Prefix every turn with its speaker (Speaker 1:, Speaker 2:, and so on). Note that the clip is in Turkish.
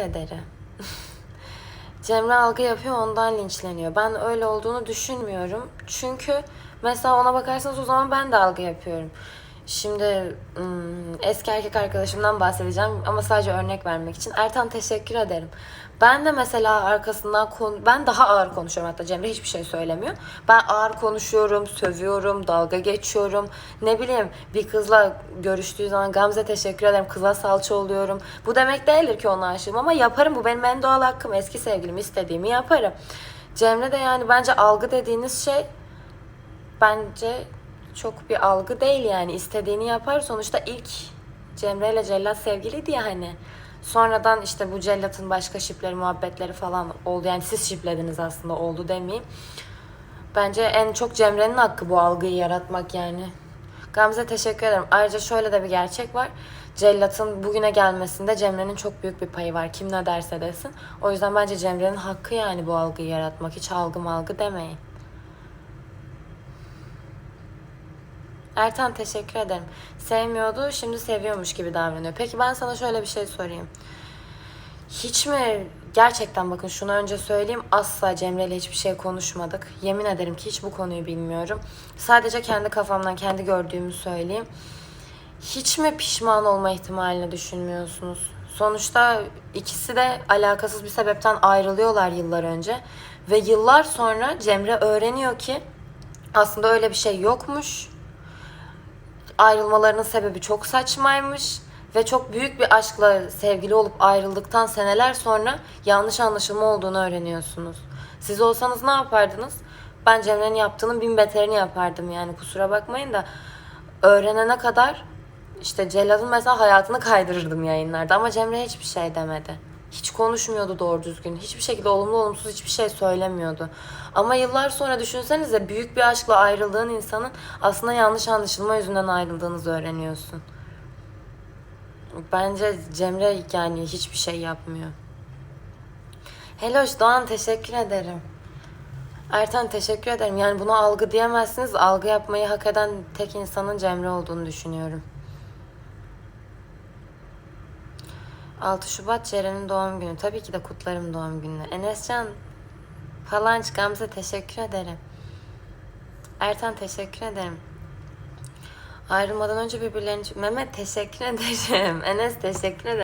Speaker 1: ederim. Cemre algı yapıyor ondan linçleniyor. Ben öyle olduğunu düşünmüyorum. Çünkü mesela ona bakarsanız o zaman ben de algı yapıyorum. Şimdi hmm, eski erkek arkadaşımdan bahsedeceğim ama sadece örnek vermek için. Ertan teşekkür ederim. Ben de mesela arkasından konu ben daha ağır konuşuyorum hatta Cemre hiçbir şey söylemiyor. Ben ağır konuşuyorum, sövüyorum, dalga geçiyorum. Ne bileyim bir kızla görüştüğü zaman Gamze teşekkür ederim kıza salça oluyorum. Bu demek değildir ki ona aşığım ama yaparım bu benim en doğal hakkım. Eski sevgilim istediğimi yaparım. Cemre de yani bence algı dediğiniz şey bence çok bir algı değil yani istediğini yapar. Sonuçta ilk Cemre ile Cellat sevgiliydi ya hani. Sonradan işte bu Cellat'ın başka şipleri, muhabbetleri falan oldu. Yani siz şiplediniz aslında oldu demeyeyim. Bence en çok Cemre'nin hakkı bu algıyı yaratmak yani. Gamze teşekkür ederim. Ayrıca şöyle de bir gerçek var. Cellat'ın bugüne gelmesinde Cemre'nin çok büyük bir payı var. Kim ne derse desin. O yüzden bence Cemre'nin hakkı yani bu algıyı yaratmak. Hiç algı malgı demeyin. Ertan teşekkür ederim. Sevmiyordu, şimdi seviyormuş gibi davranıyor. Peki ben sana şöyle bir şey sorayım. Hiç mi gerçekten bakın şunu önce söyleyeyim asla Cemre ile hiçbir şey konuşmadık. Yemin ederim ki hiç bu konuyu bilmiyorum. Sadece kendi kafamdan kendi gördüğümü söyleyeyim. Hiç mi pişman olma ihtimalini düşünmüyorsunuz? Sonuçta ikisi de alakasız bir sebepten ayrılıyorlar yıllar önce. Ve yıllar sonra Cemre öğreniyor ki aslında öyle bir şey yokmuş ayrılmalarının sebebi çok saçmaymış ve çok büyük bir aşkla sevgili olup ayrıldıktan seneler sonra yanlış anlaşılma olduğunu öğreniyorsunuz. Siz olsanız ne yapardınız? Ben Cemre'nin yaptığının bin beterini yapardım yani kusura bakmayın da öğrenene kadar işte Cellat'ın mesela hayatını kaydırırdım yayınlarda ama Cemre hiçbir şey demedi. Hiç konuşmuyordu doğru düzgün. Hiçbir şekilde olumlu olumsuz hiçbir şey söylemiyordu. Ama yıllar sonra düşünsenize büyük bir aşkla ayrıldığın insanın aslında yanlış anlaşılma yüzünden ayrıldığınızı öğreniyorsun. Bence Cemre yani hiçbir şey yapmıyor. Heloş Doğan teşekkür ederim. Ertan teşekkür ederim. Yani buna algı diyemezsiniz. Algı yapmayı hak eden tek insanın Cemre olduğunu düşünüyorum. 6 Şubat Ceren'in doğum günü. Tabii ki de kutlarım doğum gününü. Enescan Falanç Gamze teşekkür ederim. Ertan teşekkür ederim. Ayrılmadan önce birbirlerini... Mehmet teşekkür ederim. Enes teşekkür ederim.